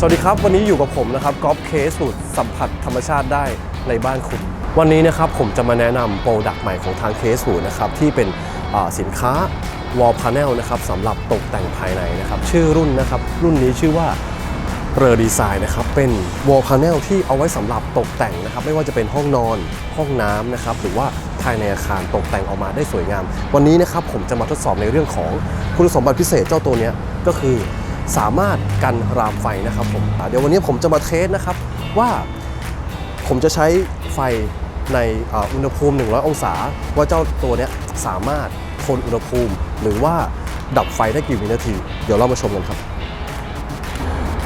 สวัสดีครับ วันนี้อยู่กับผมนะครับกอล์ฟเคสสูตรสัมผัสธรรมชาติได้ในบ้านคุณ วันนี้นะครับผมจะมาแนะนำโปรดักต์ใหม่ของทางเคสสูตรนะครับที่เป็นสินค้าวอลพาเนลนะครับสำหรับตกแต่งภายในนะครับชื่อรุ่นนะครับรุ่นนี้ชื่อว่าเรอดีไซน์นะครับเป็นวอลพาเนลที่เอาไว้สำหรับตกแต่งนะครับไม่ว่าจะเป็นห้องนอนห้องน้ำนะครับหรือว่าภายในอาคารตกแต่งออกมาได้สวยงาม วันนี้นะครับผมจะมาทดสอบในเรื่องของคุณสมบัติพิเศษเจ้าตัวนี้ก็คือ สามารถกันรามไฟนะครับผมเดี๋ยววันนี้ผมจะมาเทสนะครับว่าผมจะใช้ไฟในอุณหภูมิ 100 องศา ว่าเจ้าตัวเนี้ยสามารถทนอุณหภูมิ หรือว่าดับไฟได้กี่วินาที เดี๋ยวเรามาชมกันครับ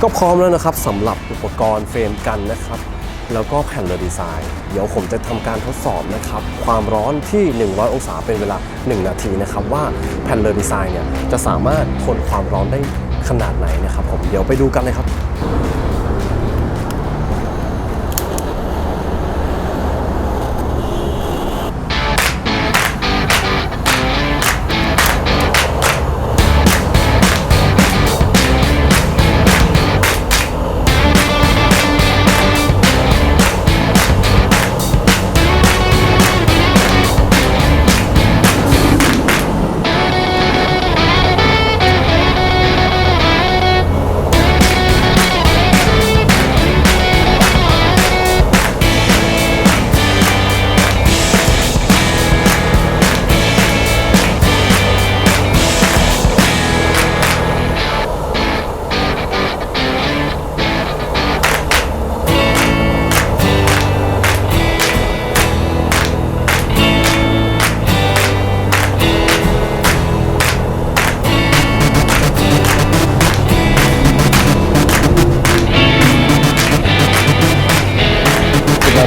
ก็พร้อมแล้วนะครับสำหรับอุปกรณ์เฟรมกันนะครับ แล้วก็แผ่นเลอดีไซน์เดี๋ยวผมจะทำการทดสอบนะครับ ความร้อนที่ 100 องศาเป็นเวลา 1 นาทีนะครับ ว่าแผ่นเลอดีไซน์เนี่ยจะสามารถทนความร้อนได้ ขนาดไหนนะครับผมเดี๋ยวไปดูกันเลยครับ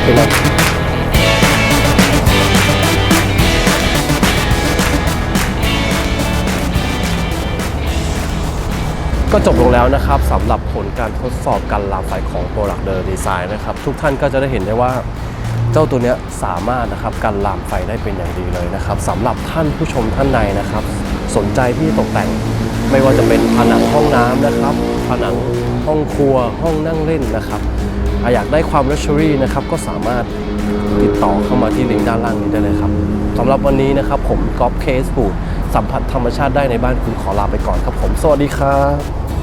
เป็นไรเป็นไรก็จบลงแล้วนะครับสำหรับผลการทดสอบการลามไฟของ Product The Design นะครับทุกท่านก็จะได้เห็นได้ว่าเจ้าตัวเนี้ยสามารถนะครับกันลามไฟได้เป็นอย่างดีเลยนะครับสำหรับท่านผู้ชมท่านใดนะครับ สนใจที่ตกแต่งไม่ว่าจะเป็นผนังห้องน้ำนะครับ ผนังห้องครัวห้องนั่งเล่นนะครับ ออยากได้ความ luxury นะครับก็สามารถติดต่อเข้ามาที่ลิงก์ด้านล่างนี้ได้เลยครับสำหรับวันนี้นะครับผมกอล์ฟเคสบูดสัมผัสธรรมชาติได้ในบ้านคุณขอลาไปก่อนครับผม สวัสดีครับ